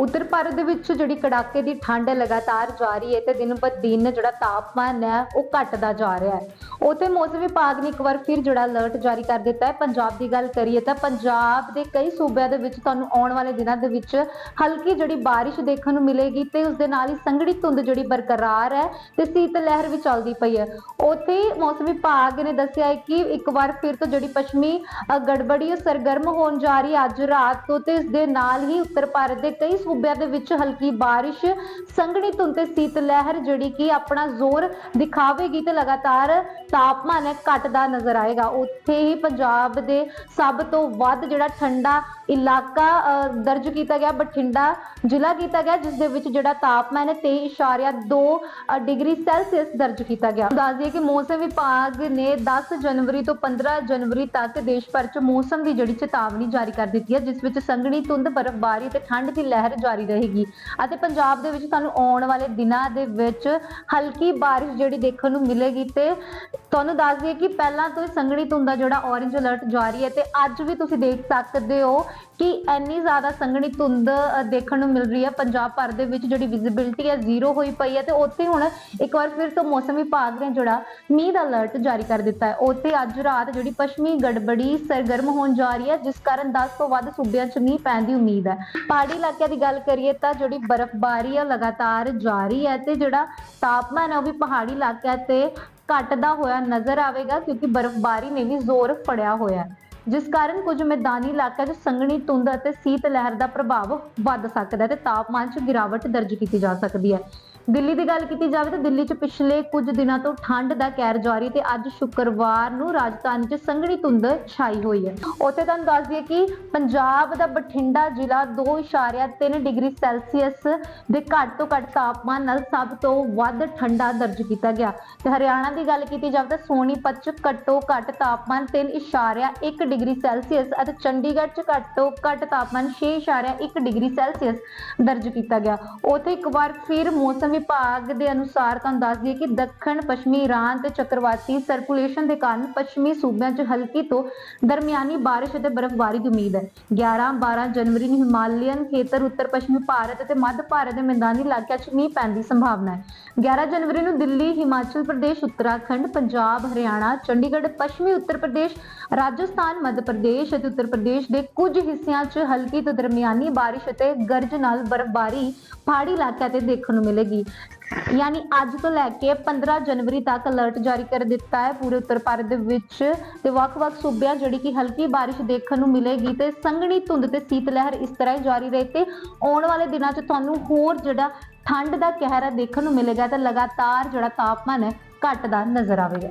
ਉੱਤਰ ਭਾਰਤ ਦੇ ਵਿੱਚ ਜਿਹੜੀ ਕੜਾਕੇ ਦੀ ਠੰਡ ਹੈ ਲਗਾਤਾਰ ਜਾਰੀ ਹੈ ਤੇ ਦਿਨ ਬਦ ਦਿਨ ਜਿਹੜਾ ਤਾਪਮਾਨ ਹੈ ਉਹ ਘਟਦਾ ਜਾ ਰਿਹਾ ਹੈ। ਉਥੇ ਮੌਸਮ ਵਿਭਾਗ ਨੇ ਇੱਕ ਵਾਰ ਫਿਰ ਜਿਹੜਾ ਅਲਰਟ ਜਾਰੀ ਕਰ ਦਿੱਤਾ ਹੈ। ਪੰਜਾਬ ਦੀ ਗੱਲ ਕਰੀਏ ਤਾਂ ਪੰਜਾਬ ਦੇ ਕਈ ਸੂਬਿਆਂ ਦੇ ਵਿੱਚ ਤੁਹਾਨੂੰ ਆਉਣ ਵਾਲੇ ਦਿਨਾਂ ਦੇ ਵਿੱਚ ਹਲਕੀ ਜਿਹੜੀ ਬਾਰਿਸ਼ ਦੇਖਣ ਨੂੰ ਮਿਲੇਗੀ ਤੇ ਉਸ ਦੇ ਨਾਲ ਹੀ ਸੰਘਣੀ ਧੁੰਦ ਜਿਹੜੀ ਬਰਕਰਾਰ ਹੈ ਤੇ ਸੀਤ ਲਹਿਰ ਵੀ ਚੱਲਦੀ ਪਈ ਹੈ। ਉਥੇ ਮੌਸਮ ਵਿਭਾਗ ਨੇ ਦੱਸਿਆ ਹੈ ਕਿ ਇੱਕ ਵਾਰ ਫਿਰ ਤੋਂ ਜਿਹੜੀ ਪੱਛਮੀ ਗੜਬੜੀ ਉਹ ਸਰਗਰਮ ਹੋਣ ਜਾ ਰਹੀ ਹੈ ਅੱਜ ਰਾਤ ਤੋਂ ਤੇ ਇਸ ਦੇ ਨਾਲ ਹੀ ਉੱਤਰ ਭਾਰਤ ਦੇ ਕਈ ਸੂਬਿਆਂ ਦੇ ਵਿੱਚ ਹਲਕੀ ਬਾਰਿਸ਼ ਸੰਘਣੀ ਧੁੰਦ ਤੇ ਸੀਤ ਲਹਿਰ ਜਿਹੜੀ ਕਿ ਆਪਣਾ ਜ਼ੋਰ ਦਿਖਾਵੇਗੀ ਤੇ ਲਗਾਤਾਰ ਤਾਪਮਾਨ ਹੈ ਘਟਦਾ ਨਜ਼ਰ ਆਏਗਾ। ਉੱਥੇ ਹੀ ਪੰਜਾਬ ਦੇ ਸਭ ਤੋਂ ਵੱਧ ਜਿਹੜਾ ਠੰਡਾ ਇਲਾਕਾ ਦਰਜ ਕੀਤਾ ਗਿਆ ਬਠਿੰਡਾ ਜ਼ਿਲ੍ਹਾ ਕੀਤਾ ਗਿਆ ਜਿਸ ਦੇ ਵਿੱਚ ਜਿਹੜਾ ਤਾਪਮਾਨ ਹੈ 23.2 ਅ, ਡਿਗਰੀ ਸੈਲਸੀਅਸ ਦਰਜ ਕੀਤਾ ਗਿਆ। ਦੱਸ ਦਈਏ ਕਿ ਮੌਸਮ ਵਿਭਾਗ ਨੇ 10 ਜਨਵਰੀ ਤੋਂ 15 ਜਨਵਰੀ ਤੱਕ ਦੇਸ਼ ਭਰ 'ਚ ਮੌਸਮ ਦੀ ਜਿਹੜੀ ਚੇਤਾਵਨੀ ਜਾਰੀ ਕਰ ਦਿੱਤੀ ਹੈ ਜਿਸ ਵਿੱਚ ਸੰਘਣੀ ਧੁੰਦ ਬਰਫ਼ਬਾਰੀ ਤੇ ਠੰਡ ਦੀ ਲਹਿਰ ਜਾਰੀ ਰਹੇਗੀ। ਅਤੇ ਪੰਜਾਬ ਦੇ ਵਿੱਚ ਸਾਨੂੰ ਆਉਣ ਵਾਲੇ ਦਿਨਾਂ ਦੇ ਵਿੱਚ ਹਲਕੀ ਬਾਰਿਸ਼ ਜਿਹੜੀ ਦੇਖਣ ਨੂੰ ਮਿਲੇਗੀ ਤੇ ਤੁਹਾਨੂੰ ਦੱਸ ਦਈਏ ਕਿ ਪਹਿਲਾਂ ਤੋਂ ਹੀ ਸੰਘਣੀ ਧੁੰਦ ਦਾ ਜਿਹੜਾ ਔਰੇਂਜ ਅਲਰਟ ਜਾਰੀ ਹੈ ਤੇ ਅੱਜ ਵੀ ਤੁਸੀਂ ਦੇਖ ਸਕਦੇ ਹੋ ਕਿ ਇੰਨੀ ਜ਼ਿਆਦਾ ਸੰਘਣੀ ਧੁੰਦ ਦੇਖਣ ਨੂੰ ਮਿਲ ਰਹੀ ਹੈ। ਪੰਜਾਬ ਭਰ ਦੇ ਵਿੱਚ ਜਿਹੜੀ ਵਿਜ਼ਿਬਿਲਟੀ ਹੈ ਜ਼ੀਰੋ ਹੋਈ ਪਈ ਹੈ ਤੇ ਉੱਥੇ ਹੁਣ ਇੱਕ ਵਾਰ ਫਿਰ ਤੋਂ ਮੌਸਮ ਵਿਭਾਗ ਨੇ ਜਿਹੜਾ ਮੀਂਹ ਦਾ ਅਲਰਟ ਜਾਰੀ ਕਰ ਦਿੱਤਾ ਹੈ। ਉੱਥੇ ਅੱਜ ਰਾਤ ਜਿਹੜੀ ਪੱਛਮੀ ਗੜਬੜੀ ਸਰਗਰਮ ਹੋਣ ਜਾ ਰਹੀ ਹੈ, ਜਿਸ ਕਾਰਨ 10 ਤੋਂ ਵੱਧ ਸੂਬਿਆਂ 'ਚ ਮੀਂਹ ਪੈਣ ਦੀ ਉਮੀਦ ਹੈ। ਪਹਾੜੀ ਇਲਾਕਿਆਂ ਦੀ ਗੱਲ ਕਰੀਏ ਤਾਂ ਜਿਹੜੀ ਬਰਫ਼ਬਾਰੀ ਹੈ ਲਗਾਤਾਰ ਜਾਰੀ ਹੈ ਤੇ ਜਿਹੜਾ ਤਾਪਮਾਨ ਹੈ ਉਹ ਵੀ ਪਹਾੜੀ ਇਲਾਕਿਆਂ ਤੇ ਘਟਦਾ ਹੋਇਆ ਨਜ਼ਰ ਆਵੇਗਾ ਕਿਉਂਕਿ ਬਰਫ਼ਬਾਰੀ ਨੇ ਵੀ ਜ਼ੋਰ ਫੜਿਆ ਹੋਇਆ ਹੈ। ਜਿਸ ਕਾਰਨ ਕੁਝ ਮੈਦਾਨੀ ਇਲਾਕਿਆਂ 'ਚ ਸੰਘਣੀ ਧੁੰਦ ਅਤੇ ਸੀਤ ਲਹਿਰ ਦਾ ਪ੍ਰਭਾਵ ਵੱਧ ਸਕਦਾ ਹੈ ਤੇ ਤਾਪਮਾਨ 'ਚ ਗਿਰਾਵਟ ਦਰਜ ਕੀਤੀ ਜਾ ਸਕਦੀ ਹੈ। ਦਿੱਲੀ ਦੀ ਗੱਲ ਕੀਤੀ ਜਾਵੇ ਤਾਂ ਦਿੱਲੀ 'ਚ ਪਿਛਲੇ ਕੁਝ ਦਿਨਾਂ ਤੋਂ ਠੰਡ ਦਾ ਕਹਿਰ ਜਾਰੀ ਤੇ ਅੱਜ ਸ਼ੁੱਕਰਵਾਰ ਨੂੰ ਰਾਜਧਾਨੀ 'ਚ ਸੰਘਣੀ ਧੁੰਦ ਛਾਈ ਹੋਈ ਹੈ। ਉੱਥੇ ਤੁਹਾਨੂੰ ਦੱਸ ਦਈਏ ਕਿ ਪੰਜਾਬ ਦਾ ਬਠਿੰਡਾ ਜ਼ਿਲ੍ਹਾ 2.3 ਡਿਗਰੀ ਸੈਲਸੀਅਸ ਦੇ ਘੱਟ ਤੋਂ ਘੱਟ ਤਾਪਮਾਨ ਨਾਲ ਸਭ ਤੋਂ ਵੱਧ ਠੰਡਾ ਦਰਜ ਕੀਤਾ ਗਿਆ। ਤੇ ਹਰਿਆਣਾ ਦੀ ਗੱਲ ਕੀਤੀ ਜਾਵੇ ਤਾਂ ਸੋਨੀਪਤ 'ਚ ਘੱਟੋ ਘੱਟ ਤਾਪਮਾਨ 3.1 ਡਿਗਰੀ ਸੈਲਸੀਅਸ ਅਤੇ ਚੰਡੀਗੜ੍ਹ 'ਚ ਘੱਟੋ ਘੱਟ ਤਾਪਮਾਨ 6.1 ਡਿਗਰੀ ਸੈਲਸੀਅਸ ਦਰਜ ਕੀਤਾ ਗਿਆ। ਉੱਥੇ ਇੱਕ ਵਾਰ ਫਿਰ ਮੌਸਮ ਵਿਭਾਗ ਦੇ ਅਨੁਸਾਰ ਤੁਹਾਨੂੰ ਦੱਸ ਦਈਏ ਕਿ ਦੱਖਣ, ਪੱਛਮੀ ਈਰਾਨ ਤੇ ਚੱਕਰਵਾਤੀ ਸਰਕੂਲੇਸ਼ਨ ਦੇ ਕਾਰਨ ਪੱਛਮੀ ਸੂਬਿਆਂ 'ਚ ਹਲਕੀ ਤੋਂ ਦਰਮਿਆਨੀ ਬਾਰਿਸ਼ ਅਤੇ ਬਰਫ਼ਬਾਰੀ ਦੀ ਉਮੀਦ ਹੈ। 11-12 ਜਨਵਰੀ ਨੂੰ ਹਿਮਾਲਯਨ ਖੇਤਰ, ਉੱਤਰ ਪੱਛਮੀ ਭਾਰਤ ਅਤੇ ਮੱਧ ਭਾਰਤ ਦੇ ਮੈਦਾਨੀ ਇਲਾਕਿਆਂ 'ਚ ਮੀਂਹ ਪੈਣ ਦੀ ਸੰਭਾਵਨਾ ਹੈ। 11 ਜਨਵਰੀ ਨੂੰ ਦਿੱਲੀ, ਹਿਮਾਚਲ ਪ੍ਰਦੇਸ਼, ਉੱਤਰਾਖੰਡ, ਪੰਜਾਬ, ਹਰਿਆਣਾ, ਚੰਡੀਗੜ੍ਹ, ਪੱਛਮੀ ਉੱਤਰ ਪ੍ਰਦੇਸ਼, ਰਾਜਸਥਾਨ, ਮੱਧ ਪ੍ਰਦੇਸ਼ ਅਤੇ ਉੱਤਰ ਪ੍ਰਦੇਸ਼ ਦੇ ਕੁਝ ਹਿੱਸਿਆਂ 'ਚ ਹਲਕੀ ਤੋਂ ਦਰਮਿਆਨੀ ਬਾਰਿਸ਼ ਅਤੇ ਗਰਜ ਨਾਲ ਬਰਫ਼ਬਾਰੀ ਪਹਾੜੀ ਇਲਾਕਿਆਂ ਤੇ ਦੇਖਣ ਨੂੰ ਮਿਲੇਗੀ। ਯਾਨੀ ਅੱਜ ਤੋਂ ਲੈ ਕੇ 15 ਜਨਵਰੀ ਤੱਕ ਅਲਰਟ ਜਾਰੀ ਕਰ ਦਿੱਤਾ ਹੈ ਪੂਰੇ ਉੱਤਰ ਭਾਰਤ ਦੇ ਵਿੱਚ ਤੇ ਵੱਖ-ਵੱਖ ਸੂਬਿਆਂ ਜਿਹੜੀ ਕਿ ਹਲਕੀ ਬਾਰਿਸ਼ ਦੇਖਣ ਨੂੰ ਮਿਲੇਗੀ ਤੇ ਸੰਘਣੀ ਧੁੰਦ ਤੇ ਸੀਤ ਲਹਿਰ ਇਸ ਤਰ੍ਹਾਂ ਹੀ ਜਾਰੀ ਰਹੇ ਤੇ ਆਉਣ ਵਾਲੇ ਦਿਨਾਂ 'ਚ ਤੁਹਾਨੂੰ ਹੋਰ ਜਿਹੜਾ ਠੰਡ ਦਾ ਕਹਿਰ ਦੇਖਣ ਨੂੰ ਮਿਲੇਗਾ ਤੇ ਲਗਾਤਾਰ ਜਿਹੜਾ ਤਾਪਮਾਨ ਹੈ ਘਟਦਾ ਨਜ਼ਰ ਆਵੇਗਾ।